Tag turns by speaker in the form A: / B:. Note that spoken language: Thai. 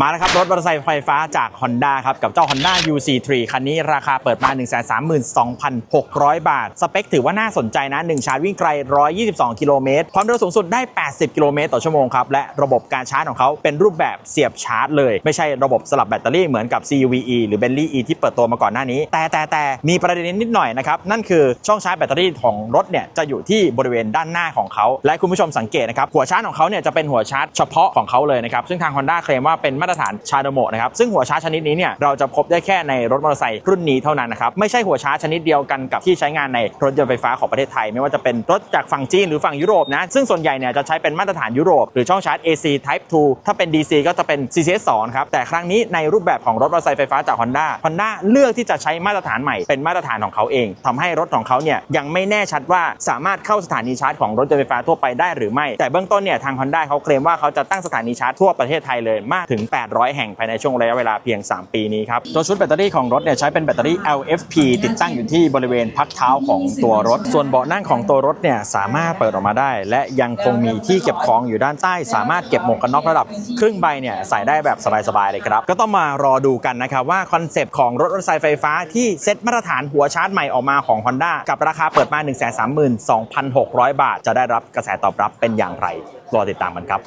A: มาแล้วครับ รถมอเตอร์ไซค์ไฟฟ้าจาก Honda ครับ กับเจ้า Honda UC3 คันนี้ราคาเปิดมา 132,600 บาท สเปคถือว่าน่าสนใจนะ 1 ชาร์จวิ่งไกล 122 กิโลเมตร ความเร็วสูงสุดได้ 80 กิโลเมตรต่อชั่วโมงครับ และระบบการชาร์จของเขาเป็นรูปแบบเสียบชาร์จเลย ไม่ใช่ระบบสลับแบตเตอรี่เหมือนกับ CUVe หรือ Bentley E ที่เปิดตัวมาก่อนหน้านี้ แต่แต่แต่มีประเด็นนิดหน่อยนะครับนั่นคือช่องชาร์จแบตเตอรี่ของรถเนี่ยจะอยู่ที่บริเวณด้านหน้าของเขาและคุณผู้ชมสังเกตนะครับหัวชาร์จของเขาเนี่ยจะเป็นหัวชาร์จเฉพาะของเขาเลยนะครับซึ่งทาง Honda เคลมว่าเป็นมาตรฐานชาโดโมนะครับซึ่งหัวชาร์จชนิดนี้เนี่ยเราจะพบได้แค่ในรถมอเตอร์ไซค์รุ่นนี้เท่านั้นนะครับไม่ใช่หัวชาร์จชนิดเดียวกันกับที่ใช้งานในรถยนต์ไฟฟ้าของประเทศไทย ไม่ว่าจะเป็นรถจากฝั่งจีนหรือฝั่งยุโรปนะซึ่งส่วนใหญ่เนี่ยจะใช้เป็นมาตรฐานยุโรปหรือช่องชาร์จ AC Type 2 ถ้าเป็น DC ก็จะเป็น CCS 2ครับแต่ครั้งนี้ในรูปแบบของรถมอเตอร์ไซค์ไฟฟ้าจาก Honda Honda เลือกที่จะใช้มาตรฐานใหม่เป็นมาตรฐานของเขาเองทำให้รถของเขาเนี่ยยังไม่แน่ชัดว่าสามารถเข้าสถานีชาร์จของรถยนต์ไฟฟ้าทั่วไปได้หรือไม่ แต่เบื้องต้นเนี่ยทาง Honda เขาเคลมว่าเขาจะตั้งสถานีชาร์จทั่วประเทศไทยเลยมากถึง800 แห่งภายในช่วงระยะเวลาเพียง 3 ปีนี้ครับ ตัวชุดแบตเตอรี่ของรถเนี่ยใช้เป็นแบตเตอรี่ LFP ติดตั้งอยู่ที่บริเวณพักเท้าของตัวรถ ส่วนเบาะนั่งของตัวรถเนี่ยสามารถเปิดออกมาได้ และยังคงมีที่เก็บของอยู่ด้านใต้ สามารถเก็บหมวกกันน็อกระดับ ครึ่งใบเนี่ยใส่ได้แบบสบายๆเลยครับ ก็ต้องมารอดูกันนะครับว่าคอนเซปต์ของรถร์ไซค์ไฟฟ้าที่เซ็ตมาตรฐานหัวชาร์จใหม่ออกมาของ Honda กับราคาเปิดมา 132,600 บาท จะได้รับกระแสตอบรับเป็นอย่างไรรอติดตามกันครับ